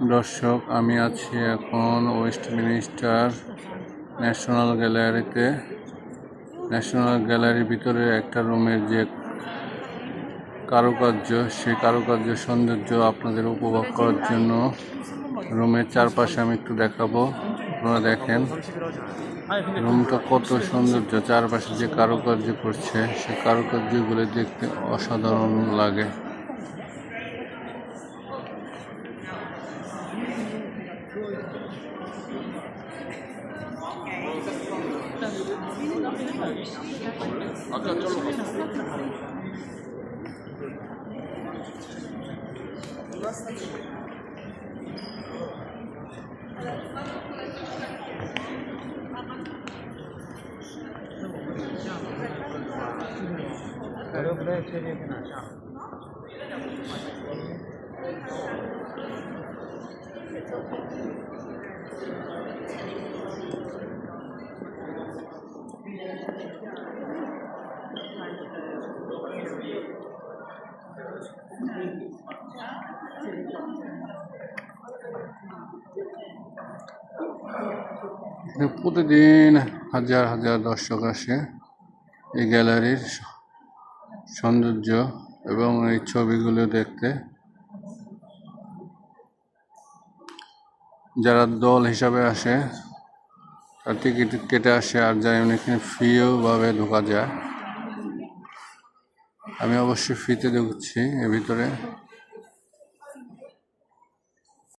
দর্শক, আমি আছি এখন ওয়েস্ট মিনিস্টার ন্যাশনাল গ্যালারিতে ন্যাশনাল গ্যালারির ভিতরে একটা রুমের যে কারুকার্য, সেই কারুকার্য সৌন্দর্য আপনাদের উপভোগ করার জন্য রুমের চারপাশে আমি একটু দেখাবো। আপনারা দেখেন রুমটা কত সৌন্দর্য, চারপাশে যে কারুকার্য করছে, সে কারুকার্যগুলো দেখতে অসাধারণ লাগে। 啊，这就是。我都不太确定在哪下。Thank you. প্রতিদিন হাজার হাজার দর্শক আসে এই গ্যালারির সৌন্দর্য এবং এই ছবিগুলো দেখতে। যারা দল হিসাবে আসে তার টিকিট কেটে আসে আর যাই এখানে ফ্রিও ভাবে ঢোকা যায়। আমি অবশ্যই ফ্রিতে ঢুকছি এর ভিতরে।